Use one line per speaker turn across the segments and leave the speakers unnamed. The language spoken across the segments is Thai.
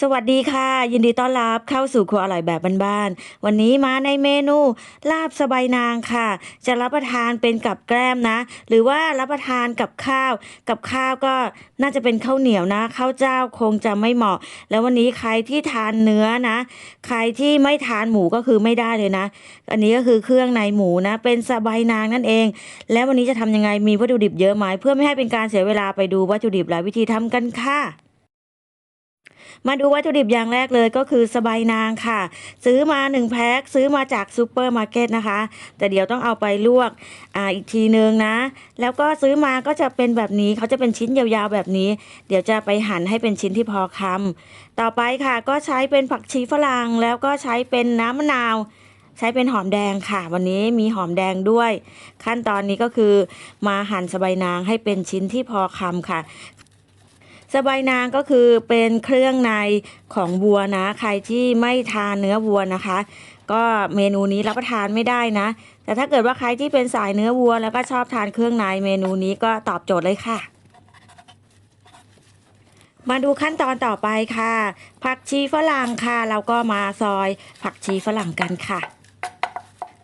สวัสดีค่ะ ยินดีต้อนรับเข้าสู่ครัวอร่อยแบบบ้านๆวันนี้มาในเมนูลาบสบายนางค่ะ จะรับประทานเป็นกับแกล้มนะ หรือว่ารับประทานกับข้าว กับข้าวก็น่าจะเป็นข้าวเหนียวนะข้าวเจ้าคงจะไม่เหมาะ แล้ววันนี้ใครที่ทานเนื้อนะ ใครที่ไม่ทานหมูก็คือไม่ได้เลยนะ อันนี้ก็คือเครื่องในหมูนะ เป็นสบายนางนั่นเอง แล้ววันนี้จะทำยังไงมีวัตถุดิบเยอะไหมเพื่อไม่ให้เป็นการเสียเวลาไปดูวัตถุดิบและวิธีทำกันค่ะ มาดูวัตถุดิบอย่างแรกเลยก็คือสบายนางค่ะ ซื้อมา1แพ็คซื้อมาจากซูเปอร์มาร์เก็ตนะคะ แต่เดี๋ยวต้องเอาไปลวกอ่าอีกทีนึงนะ แล้วก็ซื้อมาก็จะเป็นแบบนี้เขาจะเป็นชิ้นยาวๆแบบนี้ เดี๋ยวจะไปหั่นให้เป็นชิ้นที่พอคำต่อไปค่ะก็ใช้เป็นผักชีฝรั่งแล้วก็ใช้เป็นน้ำมะนาวใช้เป็นหอมแดงค่ะ วันนี้มีหอมแดงด้วย ขั้นตอนนี้ก็คือมาหั่นสบายนางให้เป็นชิ้นที่พอคำค่ะ สบายนางก็คือเป็นเครื่องในของวัวนะ ใครที่ไม่ทานเนื้อวัวนะคะ ก็เมนูนี้รับประทานไม่ได้นะ แต่ถ้าเกิดว่าใครที่เป็นสายเนื้อวัว แล้วก็ชอบทานเครื่องในเมนูนี้ก็ตอบโจทย์เลยค่ะมาดูขั้นตอนต่อไปค่ะ ผักชีฝรั่งค่ะ เราก็มาซอยผักชีฝรั่งกันค่ะ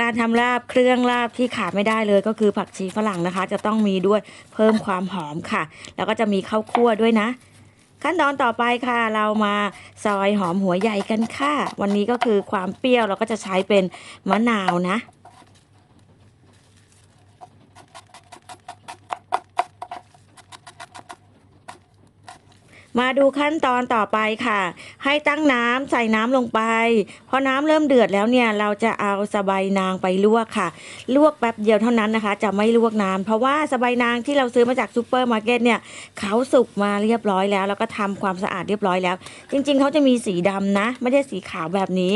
การทำลาบเครื่องลาบที่ขาดไม่ได้เลยก็คือผักชีฝรั่งนะคะ จะต้องมีด้วยเพิ่มความหอมค่ะ แล้วก็จะมีข้าวคั่วด้วยนะ ขั้นตอนต่อไปค่ะ เรามาซอยหอมหัวใหญ่กันค่ะ วันนี้ก็คือความเปรี้ยวเราก็จะใช้เป็นมะนาวนะ มาดูขั้นตอนต่อไปค่ะ ให้ตั้งน้ำใส่น้ำลงไป พอน้ำเริ่มเดือดแล้วเนี่ยเราจะเอาสบายนางไปลวกค่ะ ลวกแป๊บเดียวเท่านั้นนะคะ จะไม่ลวกนานเพราะว่าสบายนางที่เราซื้อมาจากซูเปอร์มาร์เก็ตเนี่ยเขาสุกมาเรียบร้อยแล้ว แล้วก็ทำความสะอาดเรียบร้อยแล้ว จริง ๆเขาจะมีสีดำนะ ไม่ใช่สีขาวแบบนี้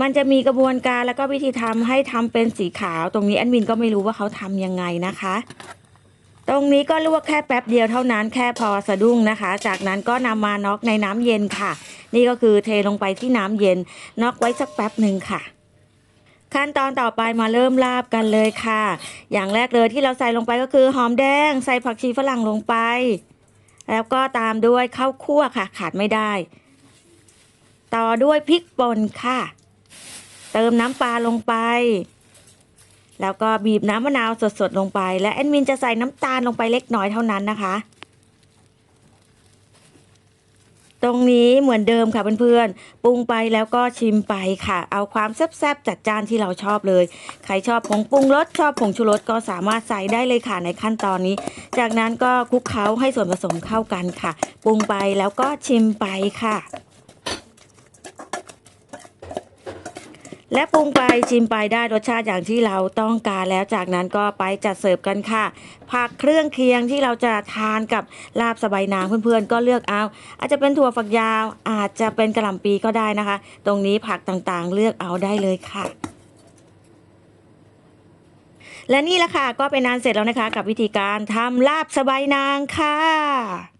มันจะมีกระบวนการแล้วก็วิธีทำให้ทำเป็นสีขาว ตรงนี้แอดมินก็ไม่รู้ว่าเขาทำยังไงนะคะ ตรงนี้ก็ลวกแค่แป๊บเดียวเท่านั้นแค่พอสะดุ้งนะคะ จากนั้นก็นำมาน็อกในน้ำเย็นค่ะ นี่ก็คือเทลงไปที่น้ำเย็นน็อกไว้สักแป๊บหนึ่งค่ะ ขั้นตอนต่อไปมาเริ่มลาบกันเลยค่ะ อย่างแรกเลยที่เราใส่ลงไปก็คือหอมแดง ใส่ผักชีฝรั่งลงไป แล้วก็ตามด้วยข้าวคั่วค่ะ ขาดไม่ได้ ต่อด้วยพริกป่นค่ะ เติมน้ำปลาลงไป แล้วก็บีบน้ำมะนาวสดๆลงไป และแอดมินจะใส่น้ำตาลลงไปเล็กน้อยเท่านั้นนะคะ ตรงนี้เหมือนเดิมค่ะเพื่อนๆ ปรุงไปแล้วก็ชิมไปค่ะ เอาความแซ่บๆจัดจานที่เราชอบเลย ใครชอบผงปรุงรสชอบผงชูรสก็สามารถใส่ได้เลยค่ะในขั้นตอนนี้ จากนั้นก็คลุกเคล้าให้ส่วนผสมเข้ากันค่ะ ปรุงไปแล้วก็ชิมไปค่ะ และปรุงไปชิมไปได้รสชาติอย่างที่เราต้องการแล้วจากนั้นก็ไปจัดเสิร์ฟกันค่ะ ผักเครื่องเคียงที่เราจะทานกับลาบสบายนางเพื่อนๆ ก็เลือกเอา อาจจะเป็นถั่วฝักยาว อาจจะเป็นกระหล่ำปีก็ได้นะคะ ตรงนี้ผักต่างๆ เลือกเอาได้เลยค่ะและนี่แหละค่ะก็เป็นนานเสร็จแล้วนะคะ กับวิธีการทำลาบสบายนางค่ะ